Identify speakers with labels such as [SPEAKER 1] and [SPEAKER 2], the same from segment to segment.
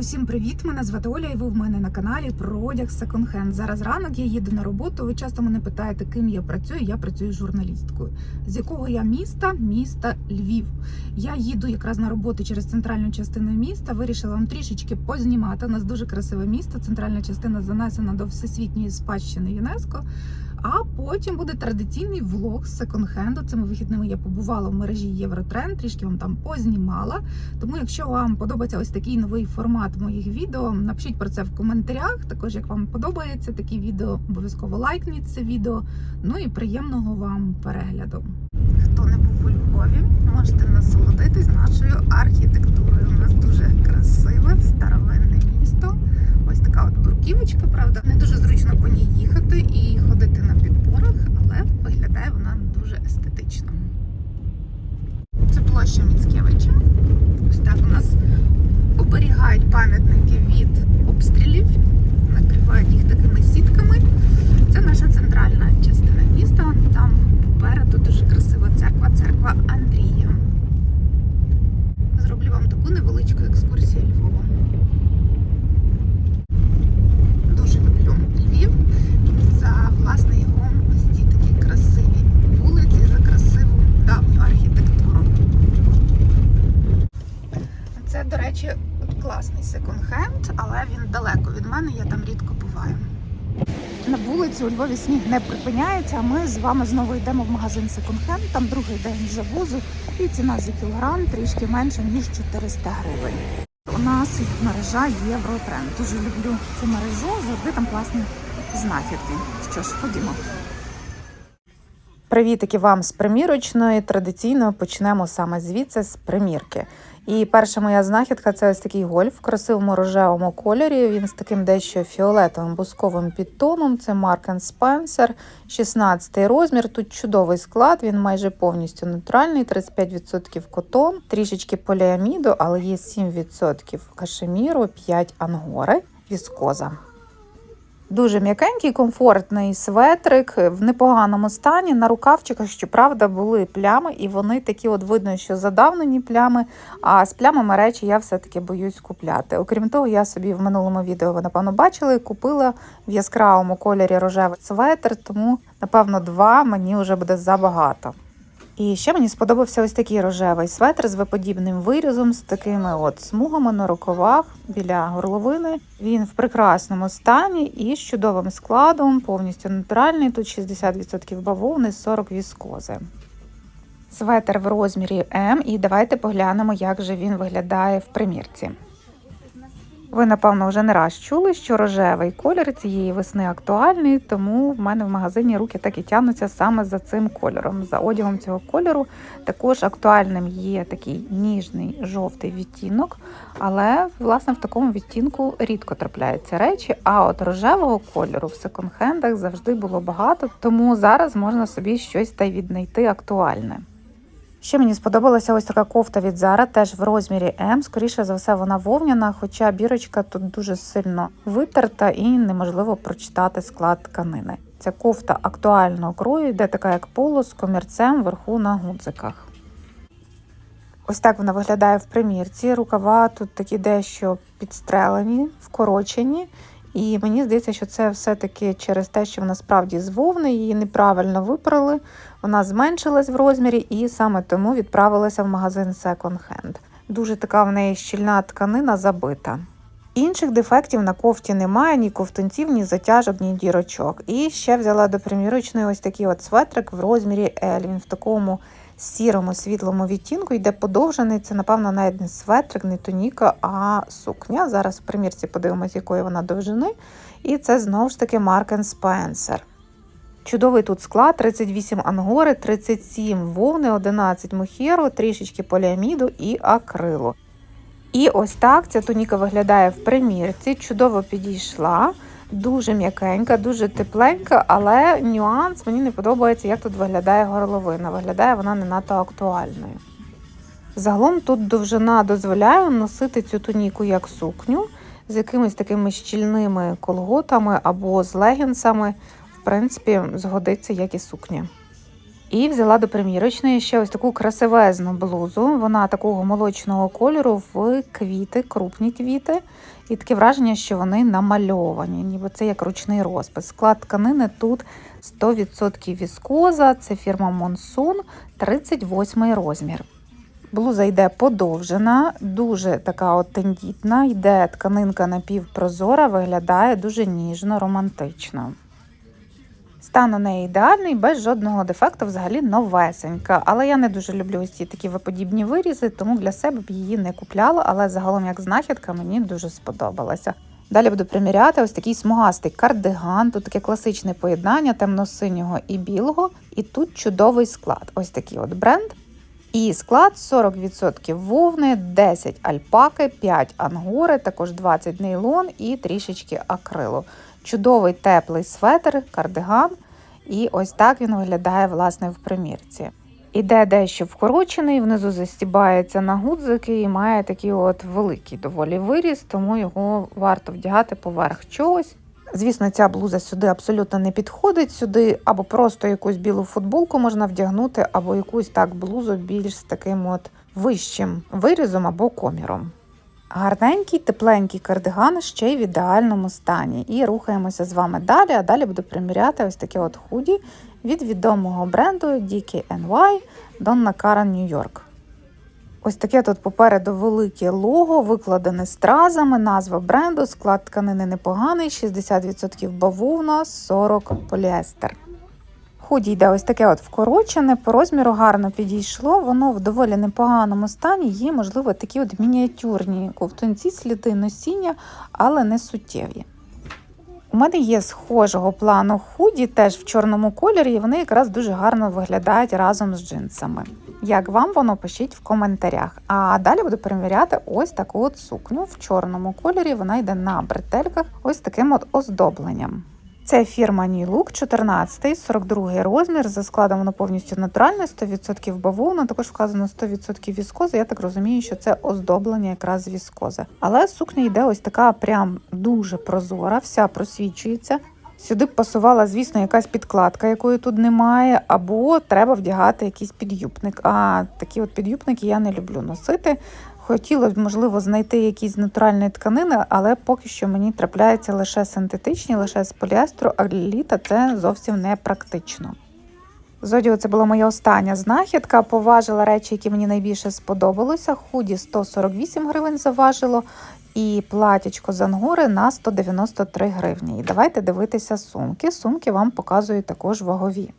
[SPEAKER 1] Усім привіт! Мене звати Оля, і ви в мене на каналі про одяг секонд-хенд. Зараз ранок я їду на роботу. Ви часто мене питаєте, ким я працюю. Я працюю журналісткою. З якого я міста? Міста Львів. Я їду якраз на роботу через центральну частину міста. Вирішила вам трішечки познімати. У нас дуже красиве місто. Центральна частина занесена до всесвітньої спадщини ЮНЕСКО. А потім буде традиційний влог з секонд-хенду. Цими вихідними я побувала в мережі Євротренд, трішки вам там познімала. Тому, якщо вам подобається ось такий новий формат моїх відео, напишіть про це в коментарях. Також, як вам подобається такі відео, обов'язково лайкніть це відео. Ну і приємного вам перегляду. Хто не був у Львові, можете насолодитись нашою архітектурою. У нас дуже красиве старовинне місто. Ось така от бруківочка, правда, не дуже зручно по ній їхати і ходити на підборах, але виглядає вона дуже естетично. Це площа Міцкевича. Ось так у нас оберігають пам'ятники від обстрілів, накривають їх такими сітками. Це наша центральна частина міста. Там попереду дуже красива церква, церква Андрія. Зроблю вам таку невеличку екскурсію Львова. Дуже люблю Львів за власне його ось ці такі красиві вулиці, за красиву давню архітектуру. Це, до речі, от класний секонд-хенд, але він далеко від мене, я там рідко буваю. На вулиці у Львові сніг не припиняється, а ми з вами знову йдемо в магазин секонд-хенд. Там другий день завозу і ціна за кілограм трішки менше, ніж 400 гривень. У нас мережа Євротренд. Дуже люблю цю мережу, завжди там класні знахідки. Що ж, ходімо. Привітики вам з примірочної. Традиційно почнемо саме звідси з примірки. І перша моя знахідка це ось такий гольф в красивому рожевому кольорі. Він з таким дещо фіолетовим бусковим підтоном. Це Mark Spencer, 16 розмір. Тут чудовий склад, він майже повністю натуральний, 35% котон, трішечки поліаміду, але є 7% кашеміру, 5 ангори, віскоза. Дуже м'якенький, комфортний светрик в непоганому стані. На рукавчиках, щоправда, були плями, і вони такі от видно, що задавнені плями. А з плямами речі я все-таки боюсь купляти. Окрім того, я собі в минулому відео ви напевно бачили, купила в яскравому кольорі рожевий светр, тому напевно два мені вже буде забагато. І ще мені сподобався ось такий рожевий светр з виподібним вирізом, з такими от смугами на рукавах біля горловини. Він в прекрасному стані і з чудовим складом, повністю натуральний. Тут 60% бавовни, 40% віскози. Светр в розмірі М, і давайте поглянемо, як же він виглядає в примірці. Ви, напевно, вже не раз чули, що рожевий колір цієї весни актуальний, тому в мене в магазині руки так і тягнуться саме за цим кольором. За одягом цього кольору також актуальним є такий ніжний жовтий відтінок, але власне в такому відтінку рідко трапляються речі. А от рожевого кольору в секонд-хендах завжди було багато, тому зараз можна собі щось та й віднайти актуальне. Ще мені сподобалася ось така кофта від Zara, теж в розмірі М. Скоріше за все, вона вовняна, хоча бірочка тут дуже сильно витерта і неможливо прочитати склад тканини. Ця кофта актуального крою, йде така як поло з комірцем вверху на гудзиках. Ось так вона виглядає в примірці. Рукава тут такі дещо підстрелені, вкорочені. І мені здається, що це все-таки через те, що вона справді з вовни, її неправильно випрали, вона зменшилась в розмірі і саме тому відправилася в магазин Second Hand. Дуже така в неї щільна тканина забита. Інших дефектів на кофті немає, ні ковтунців, ні затяжок, ні дірочок. І ще взяла до примірочної ось такий от светрик в розмірі L. Він в такому сірому світлому відтінку йде подовжений. Це, напевно, навіть не светрик, не тоніка, а сукня. Зараз в примірці подивимось, якої вона довжини. І це знову ж таки Mark Spencer. Чудовий тут склад: 38 ангори, 37 вовни, 11 мохєру, трішечки поліаміду і акрилу. І ось так ця туніка виглядає в примірці, чудово підійшла, дуже м'якенька, дуже тепленька, але нюанс мені не подобається, як тут виглядає горловина. Виглядає вона не надто актуальною. Загалом тут довжина дозволяє носити цю туніку як сукню з якимись такими щільними колготами або з легінсами. В принципі, згодиться як і сукня. І взяла до примірочної ще ось таку красивезну блузу. Вона такого молочного кольору в квіти, крупні квіти. І таке враження, що вони намальовані, ніби це як ручний розпис. Склад тканини тут 100% віскоза, це фірма Монсун, 38 розмір. Блуза йде подовжена, дуже така от тендітна, йде тканинка напівпрозора, виглядає дуже ніжно, романтично. Стан у неї ідеальний, без жодного дефекту, взагалі новесенька. Але я не дуже люблю ось ці такі виподібні вирізи, тому для себе б її не купляла, але загалом як знахідка мені дуже сподобалася. Далі буду приміряти ось такий смугастий кардиган. Тут таке класичне поєднання темно-синього і білого. І тут чудовий склад. Ось такий от бренд. І склад 40% вовни, 10 альпаки, 5 ангори, також 20 нейлон і трішечки акрилу. Чудовий теплий светр, кардиган. І ось так він виглядає власне в примірці. Іде дещо вкорочений, внизу застібається на гудзики і має такий от великий доволі виріс, тому його варто вдягати поверх чогось. Звісно, ця блуза сюди абсолютно не підходить. Сюди або просто якусь білу футболку можна вдягнути, або якусь так блузу більш з таким от вищим вирізом або коміром. Гарненький, тепленький кардиган ще й в ідеальному стані. І рухаємося з вами далі. А далі буду приміряти ось таке от худі від відомого бренду DKNY Donna Karan New York. Ось таке тут попереду велике лого, викладене стразами, назва бренду, склад тканини непоганий, 60% бавовна, 40 поліестер. Худі йде ось таке от вкорочене, по розміру гарно підійшло, воно в доволі непоганому стані, є, можливо, такі от мініатюрні ковтунці, сліди носіння, але не суттєві. У мене є схожого плану худі, теж в чорному кольорі, і вони якраз дуже гарно виглядають разом з джинсами. Як вам воно пишіть в коментарях. А далі буду перевіряти ось таку от сукню в чорному кольорі. Вона йде на бретельках ось таким от оздобленням. Це фірма Look 14, 42 розмір. За складом воно повністю натуральне, 100% бавовна, також вказано 100% віскози. Я так розумію, що це оздоблення якраз віскози. Але сукня йде ось така прям дуже прозора, вся просвічується. Сюди б пасувала, звісно, якась підкладка, якої тут немає, або треба вдягати якийсь підюбник. А такі от підюбники я не люблю носити. Хотіла б, можливо, знайти якісь натуральні тканини, але поки що мені трапляються лише синтетичні, лише з поліестру, а літа це зовсім не практично. З одягу це була моя остання знахідка. Поважила речі, які мені найбільше сподобалося. Худі 148 гривень заважило, і платячко з ангори на 193 гривні. І давайте дивитися сумки. Сумки вам показують також вагові.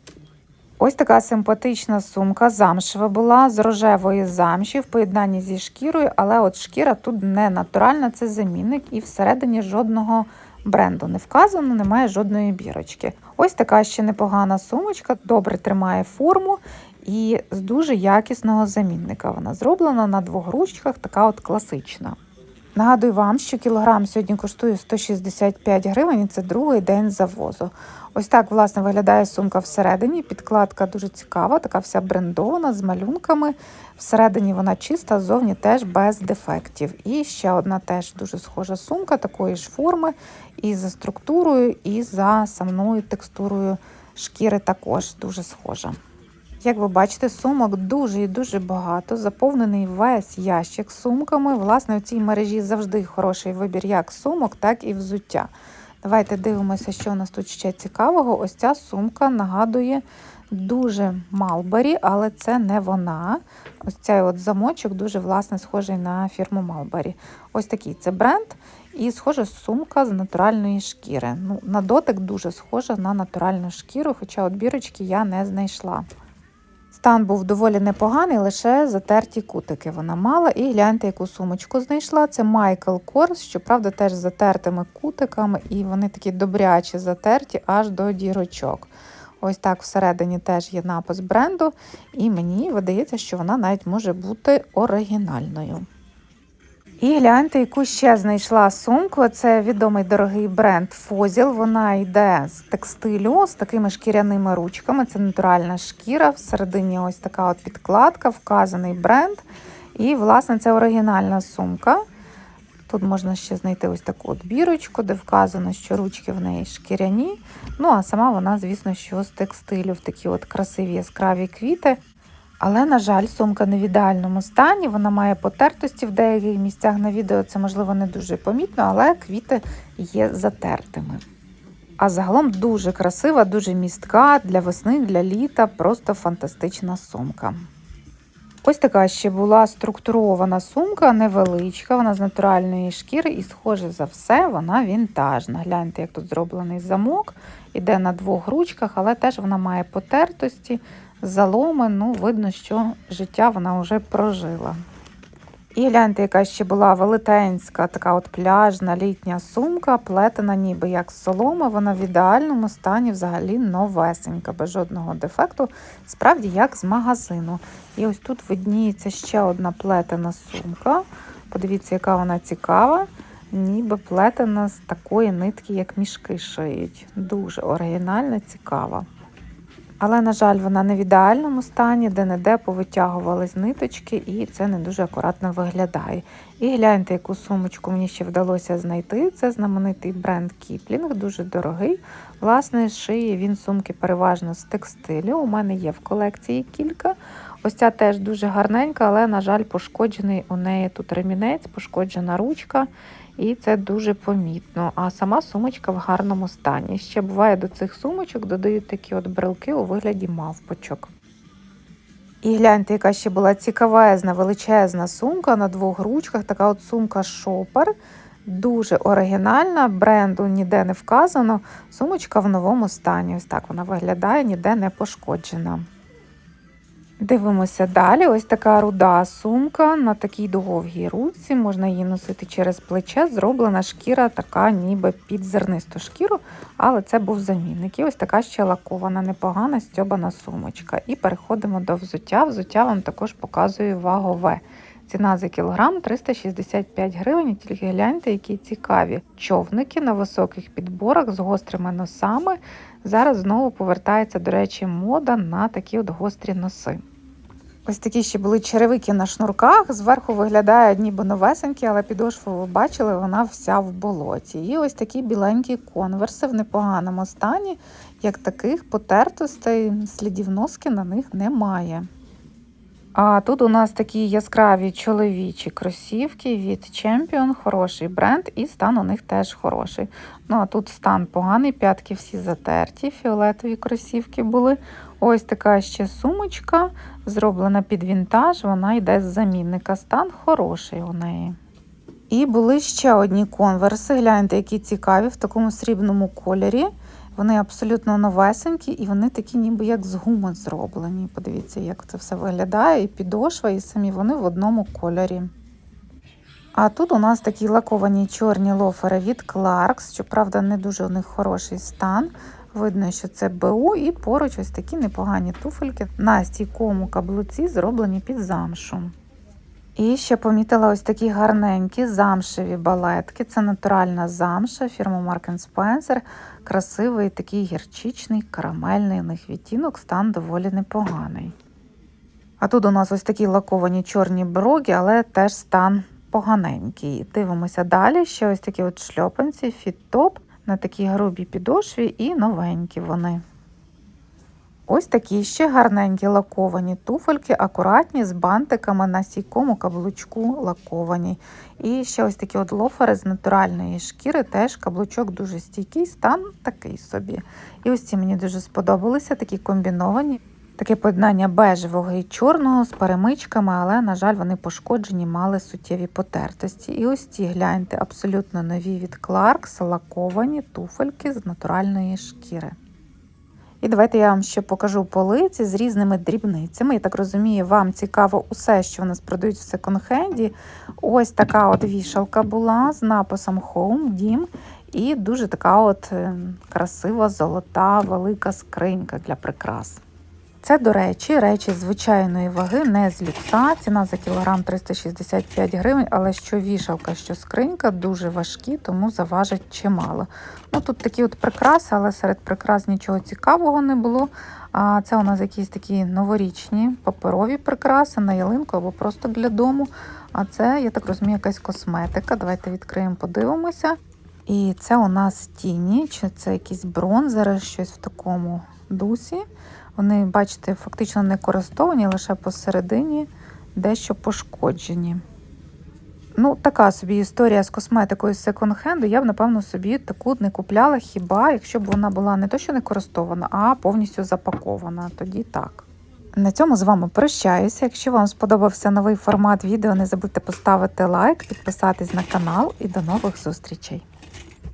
[SPEAKER 1] Ось така симпатична сумка, замшева була з рожевої замші в поєднанні зі шкірою, але от шкіра тут не натуральна, це замінник, і всередині жодного бренду не вказано, немає жодної бірочки. Ось така ще непогана сумочка, добре тримає форму і з дуже якісного замінника. Вона зроблена на двох ручках, така от класична. Нагадую вам, що кілограм сьогодні коштує 165 гривень, і це другий день завозу. Ось так, власне, виглядає сумка всередині. Підкладка дуже цікава, така вся брендована з малюнками. Всередині вона чиста, ззовні теж без дефектів. І ще одна теж дуже схожа сумка, такої ж форми, і за структурою, і за самою текстурою шкіри також дуже схожа. Як ви бачите, сумок дуже і дуже багато, заповнений весь ящик сумками. Власне, у цій мережі завжди хороший вибір як сумок, так і взуття. Давайте дивимося, що у нас тут ще цікавого. Ось ця сумка нагадує дуже Малбері, але це не вона. Ось цей от замочок дуже власне схожий на фірму Малбері. Ось такий це бренд. І схожа сумка з натуральної шкіри. Ну, На дотик дуже схожа на натуральну шкіру, хоча от бірочки я не знайшла. Стан був доволі непоганий, лише затерті кутики вона мала. І гляньте, яку сумочку знайшла. Це Michael Kors, щоправда, теж затертими кутиками, і вони такі добрячі затерті аж до дірочок. Ось так всередині теж є напис бренду, і мені видається, що вона навіть може бути оригінальною. І гляньте, яку ще знайшла сумку. Це відомий дорогий бренд Фозіл. Вона йде з текстилю, з такими шкіряними ручками. Це натуральна шкіра. Всередині ось така от підкладка, вказаний бренд. І, власне, це оригінальна сумка. Тут можна ще знайти ось таку от бірочку, де вказано, що ручки в неї шкіряні. Ну, а сама вона, звісно, що з текстилю в такі от красиві яскраві квіти. Але, на жаль, сумка не в ідеальному стані, вона має потертості в деяких місцях на відео, це можливо не дуже помітно, але квіти є затертими. А загалом дуже красива, дуже містка для весни, для літа, просто фантастична сумка. Ось така ще була структурована сумка, невеличка, вона з натуральної шкіри, і, схоже за все, вона вінтажна. Гляньте, як тут зроблений замок, іде на двох ручках, але теж вона має потертості, заломи. Ну, видно, що життя вона вже прожила. І гляньте, яка ще була велетенська, така от пляжна літня сумка, плетена ніби як з соломи. Вона в ідеальному стані взагалі новесенька, без жодного дефекту, справді як з магазину. І ось тут видніється ще одна плетена сумка. Подивіться, яка вона цікава, ніби плетена з такої нитки, як мішки шиють. Дуже оригінальна, цікава. Але, на жаль, вона не в ідеальному стані, де-не-де повитягувались ниточки, і це не дуже акуратно виглядає. І гляньте, яку сумочку мені ще вдалося знайти. Це знаменитий бренд Кіплінг, дуже дорогий. Власне, шиє він сумки переважно з текстилю. У мене є в колекції кілька. Ось ця теж дуже гарненька, але, на жаль, пошкоджений у неї тут ремінець, пошкоджена ручка. І це дуже помітно. А сама сумочка в гарному стані. Ще буває до цих сумочок додають такі от брелки у вигляді мавпочок. І гляньте, яка ще була цікавезна, величезна сумка на двох ручках. Така от сумка шопер. Дуже оригінальна, бренду ніде не вказано. Сумочка в новому стані. Ось так вона виглядає, ніде не пошкоджена. Дивимося далі. Ось така руда сумка на такій довгій руці. Можна її носити через плече. Зроблена шкіра, така ніби під зернисту шкіру, але це був замінник. І ось така ще лакована, непогана стьобана сумочка. І переходимо до взуття. Взуття вам також показую вагове. Ціна за кілограм 365 гривень. Тільки гляньте, які цікаві човники на високих підборах з гострими носами. Зараз знову повертається, до речі, мода на такі от гострі носи. Ось такі ще були черевики на шнурках. Зверху виглядає ніби новесенькі, але підошву ви бачили, вона вся в болоті. І ось такі біленькі конверси в непоганому стані, як таких потертостей, слідів носки на них немає. А тут у нас такі яскраві чоловічі кросівки від Champion, хороший бренд, і стан у них теж хороший. Ну а тут стан поганий, п'ятки всі затерті, фіолетові кросівки були. Ось така ще сумочка, зроблена під вінтаж, вона йде з замінника. Стан хороший у неї. І були ще одні конверси. Гляньте, які цікаві в такому срібному кольорі. Вони абсолютно новесенькі, і вони такі, ніби як з гуми зроблені. Подивіться, як це все виглядає. І підошва, і самі вони в одному кольорі. А тут у нас такі лаковані чорні лофери від Clarks. Щоправда, не дуже у них хороший стан. Видно, що це БУ, і поруч ось такі непогані туфельки на стійкому каблуці, зроблені під замшу. І ще помітила ось такі гарненькі замшеві балетки. Це натуральна замша фірми Mark Spencer. Красивий такий гірчичний, карамельний у них відтінок, стан доволі непоганий. А тут у нас ось такі лаковані чорні броги, але теж стан поганенький. Дивимося далі. Ще ось такі от шльопанці, фіттоп на такій грубій підошві і новенькі вони. Ось такі ще гарненькі лаковані туфельки, акуратні з бантиками на стійкому каблучку лаковані. І ще ось такі от лофери з натуральної шкіри, теж каблучок дуже стійкий, стан такий собі. І ось ці мені дуже сподобалися, такі комбіновані. Таке поєднання бежевого і чорного з перемичками, але, на жаль, вони пошкоджені, мали суттєві потертості. І ось ці гляньте, абсолютно нові від Clarks, лаковані туфельки з натуральної шкіри. І давайте я вам ще покажу полиці з різними дрібницями. Я так розумію, вам цікаво усе, що в нас продають в секонд-хенді. Ось така от вішалка була з написом Home, Дім. І дуже така от е, красива, золота, велика скринька для прикрас. Це, до речі, речі звичайної ваги, не з люкса. Ціна за кілограм 365 гривень, але що вішалка, що скринька дуже важкі, тому заважить чимало. Ну тут такі от прикраси, але серед прикрас нічого цікавого не було. А це у нас якісь такі новорічні паперові прикраси на ялинку або просто для дому. А це, я так розумію, якась косметика. Давайте відкриємо, подивимося. І це у нас тіні, чи це якісь бронзери, щось в такому дусі. Вони, бачите, фактично не користовані, лише посередині дещо пошкоджені. Ну, така собі історія з косметикою секонд-хенду. Я б, напевно, собі таку не купляла, хіба якщо б вона була не то, що не користована, а повністю запакована. Тоді так. На цьому з вами прощаюся. Якщо вам сподобався новий формат відео, не забудьте поставити лайк, підписатись на канал і до нових зустрічей.